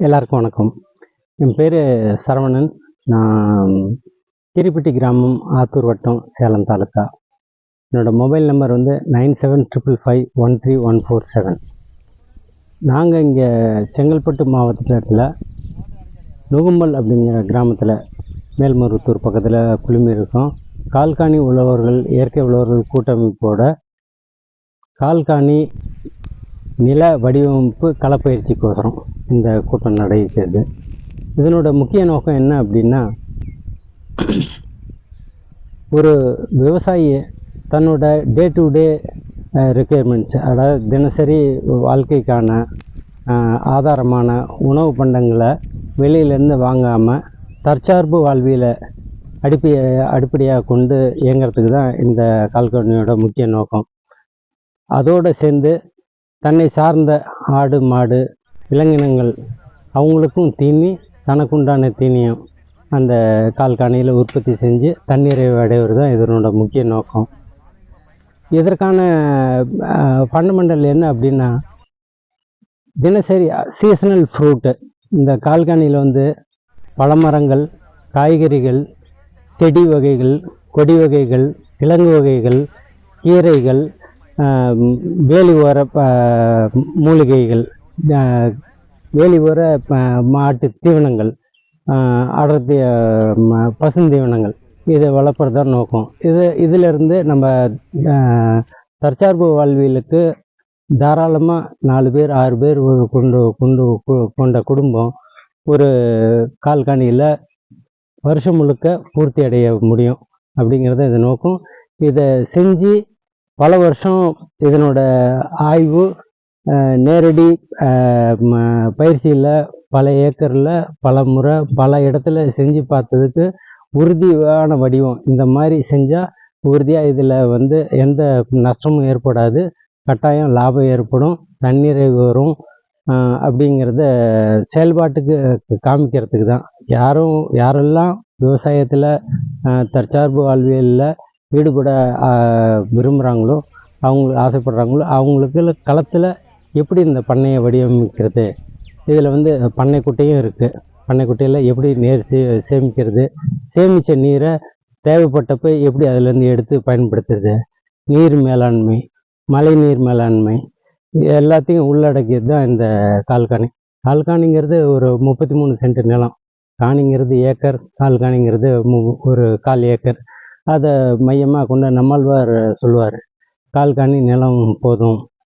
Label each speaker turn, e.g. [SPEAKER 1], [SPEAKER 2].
[SPEAKER 1] எல்லாருக்கும் வணக்கம். என் பேர் சரவணன். நான் கிரிப்பட்டி கிராமம் ஆத்தூர் வட்டம் சேலம் தாலுக்கா என்னோட மொபைல் நம்பர் வந்து nine seven triple five one three one four seven. நாங்கள் இங்கே செங்கல்பட்டு மாவட்டத்தில் நுகும்பல் அப்படிங்கிற கிராமத்தில் மேல்மருவத்தூர் பக்கத்தில் குழுமி இருக்கோம். கால்காணி உழவர்கள் இயற்கை உழவர்கள் கூட்டமைப்போட கால்காணி நில வடிவமைப்பு களப்பயிற்சிக்கோசரம் இந்த கூட்டம் நடைபெறுது இதனோட முக்கிய நோக்கம் என்ன அப்படின்னா ஒரு விவசாயி தன்னோட டே டு டே ரெக்குயர்மெண்ட்ஸ் அதாவது தினசரி வாழ்க்கைக்கான ஆதாரமான உணவு பண்டங்களை வெளியிலேருந்து வாங்காமல் தற்சார்பு வாழ்வியலை அடிப்படை அடிப்படையாக கொண்டு இயங்கிறதுக்கு தான் இந்த கால்கனியோட முக்கிய நோக்கம். அதோடு சேர்ந்து தன்னை சார்ந்த ஆடு மாடு விலங்கினங்கள் அவங்களுக்கும் தீனி தனக்குண்டான தீனியும் அந்த கால்காணியில் உற்பத்தி செஞ்சு தண்ணீரை அடைவது தான் இதனோட முக்கிய நோக்கம். இதற்கான ஃபண்டமெண்டல் என்ன அப்படின்னா தினசரி சீசனல் ஃப்ரூட்டு இந்த கால்காணியில் வந்து பழமரங்கள் காய்கறிகள் செடி வகைகள் கொடி வகைகள் கிழங்கு வகைகள் கீரைகள் வேலி ஓர மூலிகைகள் வேலி ஓர மாட்டு தீவனங்கள் அடர்த்தி ம- பசுந்தீவனங்கள் இதை வளர்ப்புறதான் நோக்கம். இது இதிலிருந்து நம்ம தற்சார்பு வாழ்வியலுக்கு தாராளமாக நாலு பேர் ஆறு பேர் கொண்டு கொண்டு கொண்ட குடும்பம் ஒரு கால்காணியில் வருஷம் முழுக்க பூர்த்தி அடைய முடியும் அப்படிங்கிறத இது நோக்கம். இதை செஞ்சு பல வருஷம் இதனோட ஆய்வு நேரடி பயிற்சியில் பல ஏக்கரில் பல முறை பல இடத்துல செஞ்சு பார்த்ததுக்கு உறுதியான வடிவம். இந்த மாதிரி செஞ்சால் உறுதியாக இதில் வந்து எந்த நஷ்டமும் ஏற்படாது கட்டாயம் லாபம் ஏற்படும் தண்ணீரை வரும் அப்படிங்கிறத செயல்பாட்டுக்கு காமிக்கிறதுக்கு தான். யாரும் யாரெல்லாம் விவசாயத்தில் தற்சார்பு வாழ்வியலில் ஈடுபட விரும்புகிறாங்களோ அவங்க ஆசைப்படுறாங்களோ அவங்களுக்கு களத்தில் எப்படி இந்த பண்ணையை வடிவமைக்கிறது? இதில் வந்து பண்ணைக்குட்டையும் இருக்குது பண்ணைக்குட்டையில் எப்படி நீர் சே சேமிக்கிறது? சேமித்த நீரை தேவைப்பட்டப்போ எப்படி அதிலேருந்து எடுத்து பயன்படுத்துறது? நீர் மேலாண்மை மழை நீர் மேலாண்மை எல்லாத்தையும் உள்ளடக்கியது தான் இந்த கால்காணி. கால்காணிங்கிறது ஒரு முப்பத்தி மூணு சென்ட் நிலம். காணிங்கிறது ஏக்கர் கால்காணிங்கிறது மு- ஒரு கால் ஏக்கர். அதை மையமாக கொண்ட நம்மாழ்வார் சொல்லுவார் கால் காணி நிலம் போதும்